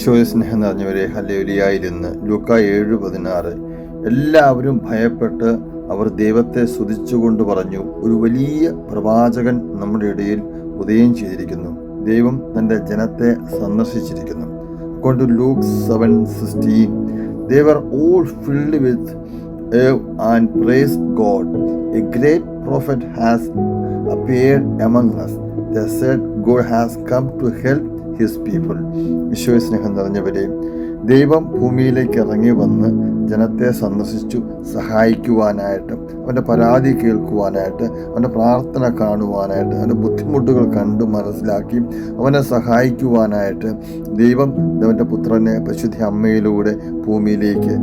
ഈശോയെ സ്നേഹം നിറഞ്ഞവരെ ഹല്ലേലിയായിരുന്ന് ലൂക്ക ഏഴ് പതിനാറ്. എല്ലാവരും ഭയപ്പെട്ട് അവർ ദൈവത്തെ സ്തുതിച്ചുകൊണ്ട് പറഞ്ഞു ഒരു വലിയ പ്രവാചകൻ നമ്മുടെ ഇടയിൽ ഉദയം ചെയ്തിരിക്കുന്നു. ദൈവം തന്റെ ജനത്തെ സന്ദർശിച്ചിരിക്കുന്നു. കൊണ്ട് Luke seven sixteen they were all filled with and praise God a great prophet has appeared among us. They said, God has come to help his people ഈശോയ സ്നേഹം നിറഞ്ഞവരെ ദൈവം ഭൂമിയിലേക്ക് ഇറങ്ങി വന്ന് ജനത്തെ സന്ദർശിച്ചു സഹായിക്കുവാനായിട്ട് അവന്റെ പരാതി കേൾക്കുവാനായിട്ട് അവന്റെ പ്രാർത്ഥന കാണുവാനായിട്ട് അവന്റെ ബുദ്ധിമുട്ടുകൾ കണ്ടു മനസ്സിലാക്കി അവനെ സഹായിക്കുവാനായിട്ട് ദൈവം അവന്റെ പുത്രനെ പരിശുദ്ധ അമ്മയിലൂടെ ഭൂമിയിലേക്ക്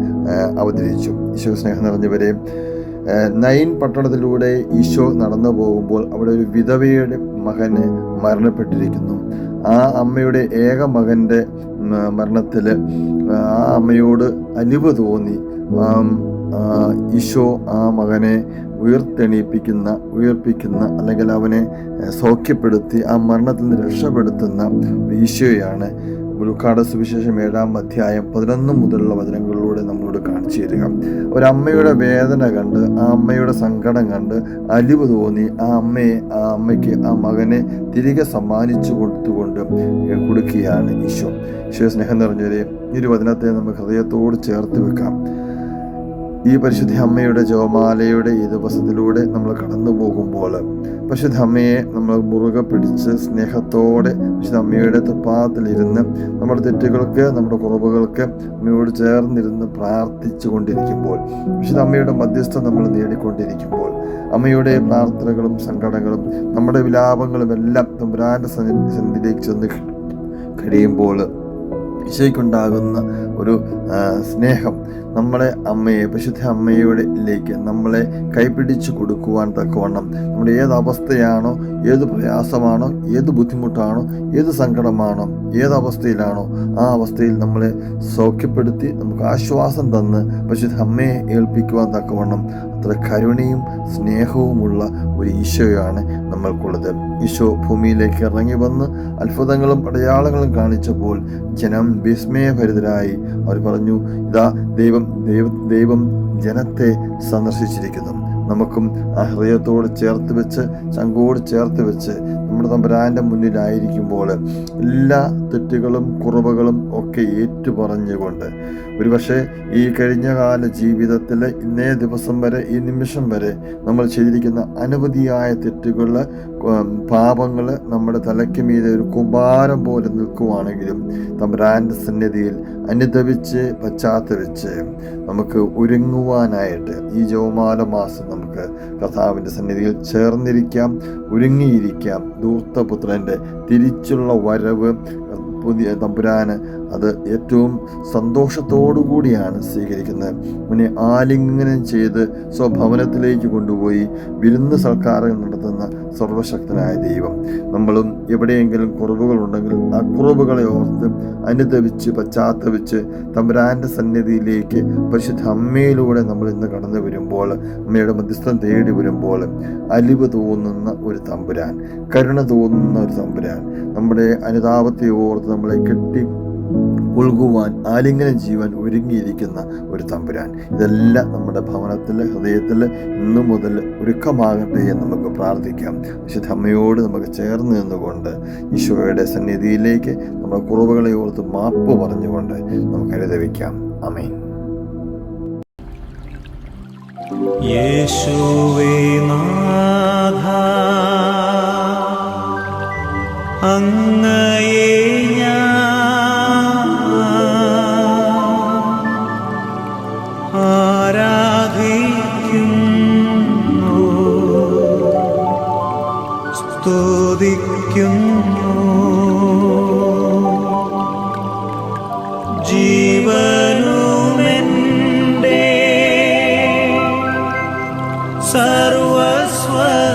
അവതരിച്ചു. ഈശോ സ്നേഹം നിറഞ്ഞവരെ ഏഹ് നൈൻ പട്ടണത്തിലൂടെ ഈശോ നടന്നു പോകുമ്പോൾ അവിടെ ഒരു വിധവയുടെ മകന് മരണപ്പെട്ടിരിക്കുന്നു. ആ അമ്മയുടെ ഏക മകന്റെ മരണത്തിൽ ആ അമ്മയോട് അലിവ് തോന്നി. ഈശോ ആ മകനെ ഉയർത്തെണീപ്പിക്കുന്ന ഉയർപ്പിക്കുന്ന അല്ലെങ്കിൽ അവനെ സൗഖ്യപ്പെടുത്തി ആ മരണത്തിൽ നിന്ന് രക്ഷപ്പെടുത്തുന്ന ഈശോയാണ്. ഉൾക്കാട സുവിശേഷം ഏഴാം അധ്യായം പതിനൊന്ന് മുതലുള്ള വചനങ്ങളിലൂടെ തരിക ഒരമ്മയുടെ വേദന കണ്ട് ആ അമ്മയുടെ സങ്കടം കണ്ട് അലിവ് തോന്നി ആ അമ്മയെ ആ അമ്മയ്ക്ക് ആ മകനെ തിരികെ സമ്മാനിച്ചു കൊടുത്തുകൊണ്ട് കൊടുക്കുകയാണ് ഈശോ. ഈശോ സ്നേഹം നിറഞ്ഞവരെ ഈ ഒരു വചനത്തെ നമുക്ക് ഹൃദയത്തോട് ചേർത്ത് വെക്കാം. ഈ പരിശുദ്ധ അമ്മയുടെ ജോമാലയുടെ ഈ ദിവസത്തിലൂടെ നമ്മൾ കടന്നു പോകുമ്പോൾ പരിശുദ്ധ അമ്മയെ നമ്മൾ മുറുകെ പിടിച്ച് സ്നേഹത്തോടെ പരിശുദ്ധ അമ്മയുടെ തൃപ്പാദത്തിലിരുന്ന് നമ്മുടെ തെറ്റുകൾക്ക് നമ്മുടെ കുറവുകൾക്ക് അമ്മയോട് ചേർന്നിരുന്ന് പ്രാർത്ഥിച്ചു കൊണ്ടിരിക്കുമ്പോൾ പരിശുദ്ധ അമ്മയുടെ മധ്യസ്ഥം നമ്മൾ നേടിക്കൊണ്ടിരിക്കുമ്പോൾ അമ്മയുടെ പ്രാർത്ഥനകളും സങ്കടങ്ങളും നമ്മുടെ വിലാപങ്ങളും എല്ലാം തമ്പുരാന്റെ സന്നിധിയിലേക്ക് ചെന്ന് കഴിയുമ്പോൾ ഈശോയ്ക്കുണ്ടാകുന്ന ഒരു സ്നേഹം നമ്മളെ അമ്മയെ പരിശുദ്ധ അമ്മയുടെ ലേക്ക് നമ്മളെ കൈപിടിച്ച് കൊടുക്കുവാൻ തക്കവണ്ണം നമ്മുടെ ഏത് അവസ്ഥയാണോ ഏത് പ്രയാസമാണോ ഏത് ബുദ്ധിമുട്ടാണോ ഏത് സങ്കടമാണോ ഏത് അവസ്ഥയിലാണോ ആ അവസ്ഥയിൽ നമ്മളെ സൗഖ്യപ്പെടുത്തി നമുക്ക് ആശ്വാസം തന്ന് പക്ഷേ അമ്മയെ ഏൽപ്പിക്കുവാൻ തക്കവണ്ണം അത്ര കരുണയും സ്നേഹവുമുള്ള ഒരു ഈശോയാണ് നമ്മൾക്കുള്ളത്. ഈശോ ഭൂമിയിലേക്ക് ഇറങ്ങി വന്ന് അത്ഭുതങ്ങളും അടയാളങ്ങളും കാണിച്ചപ്പോൾ ജനം വിസ്മയഭരിതരായി. അവർ പറഞ്ഞു ഇതാ ദൈവം ദൈവ ദൈവം ജനത്തെ സന്ദർശിച്ചിരിക്കുന്നു. നമുക്കും ആ ഹൃദയത്തോട് ചേർത്ത് വെച്ച് ചങ്കോട് ചേർത്ത് വെച്ച് നമ്മുടെ തമ്പുരാന്റെ മുന്നിലായിരിക്കുമ്പോൾ എല്ലാ തെറ്റുകളും കുറവുകളും ഒക്കെ ഏറ്റുപറഞ്ഞുകൊണ്ട്. ഒരുപക്ഷെ ഈ കഴിഞ്ഞ കാല ജീവിതത്തിൽ ഇന്നേ ദിവസം വരെ ഈ നിമിഷം വരെ നമ്മൾ ചെയ്തിരിക്കുന്ന അനവധിയായ തെറ്റുകൾ പാപങ്ങൾ നമ്മുടെ തലയ്ക്ക് മീതെ ഒരു കുമ്പാരം പോലെ നിൽക്കുവാണെങ്കിലും തമ്പുരാന്റെ സന്നിധിയിൽ അനുദവിച്ച് പശ്ചാത്തലിച്ച് നമുക്ക് ഒരുങ്ങുവാനായിട്ട് ഈ ജോമാല മാസം നമുക്ക് കർത്താവിന്റെ സന്നിധിയിൽ ചേർന്നിരിക്കാം ഒരുങ്ങിയിരിക്കാം. ധൂർത്തപുത്രന്റെ തിരിച്ചുള്ള വരവ് പുതിയ തമ്പുരാന് അത് ഏറ്റവും സന്തോഷത്തോടു കൂടിയാണ് സ്വീകരിക്കുന്നത്. മുന്നെ ആലിംഗനം ചെയ്ത് സ്വഭവനത്തിലേക്ക് കൊണ്ടുപോയി വിരുന്ന് സൽക്കാരങ്ങൾ നടത്തുന്ന സർവശക്തനായ ദൈവം. നമ്മളും എവിടെയെങ്കിലും കുറവുകളുണ്ടെങ്കിൽ ആ കുറവുകളെ ഓർത്ത് അനുദവിച്ച് പശ്ചാത്തപിച്ച് തമ്പുരാന്റെ സന്നിധിയിലേക്ക് പരിശുദ്ധ അമ്മയിലൂടെ നമ്മൾ ഇന്ന് കടന്നു വരുമ്പോൾ അമ്മയുടെ മധ്യസ്ഥം തേടി വരുമ്പോൾ അലിവ് തോന്നുന്ന ഒരു തമ്പുരാൻ കരുണ തോന്നുന്ന ഒരു തമ്പുരാൻ നമ്മുടെ അനുതാപത്തെ ഓർത്ത് നമ്മളെ കെട്ടി ഉൾകുവാൻ ആലിംഗനം ചെയ്യുവാൻ ഒരുങ്ങിയിരിക്കുന്ന ഒരു തമ്പുരാൻ. ഇതെല്ലാം നമ്മുടെ ഭവനത്തിൽ ഹൃദയത്തിൽ ഇന്നു മുതൽ ഒരുക്കമാകട്ടെ എന്ന് നമുക്ക് പ്രാർത്ഥിക്കാം. വിശുദ്ധ അമ്മയോട് നമുക്ക് ചേർന്ന് നിന്നുകൊണ്ട് ഈശോയുടെ സന്നിധിയിലേക്ക് നമ്മുടെ കുറവുകളെ ഓർത്ത് മാപ്പ് പറഞ്ഞുകൊണ്ട് നമുക്ക് അനുദവിക്കാം. അമേ യേശുവേ നാഥ സ്തുതിക്കുന്നു ജീവനുമെന്റെ സർവസ്വം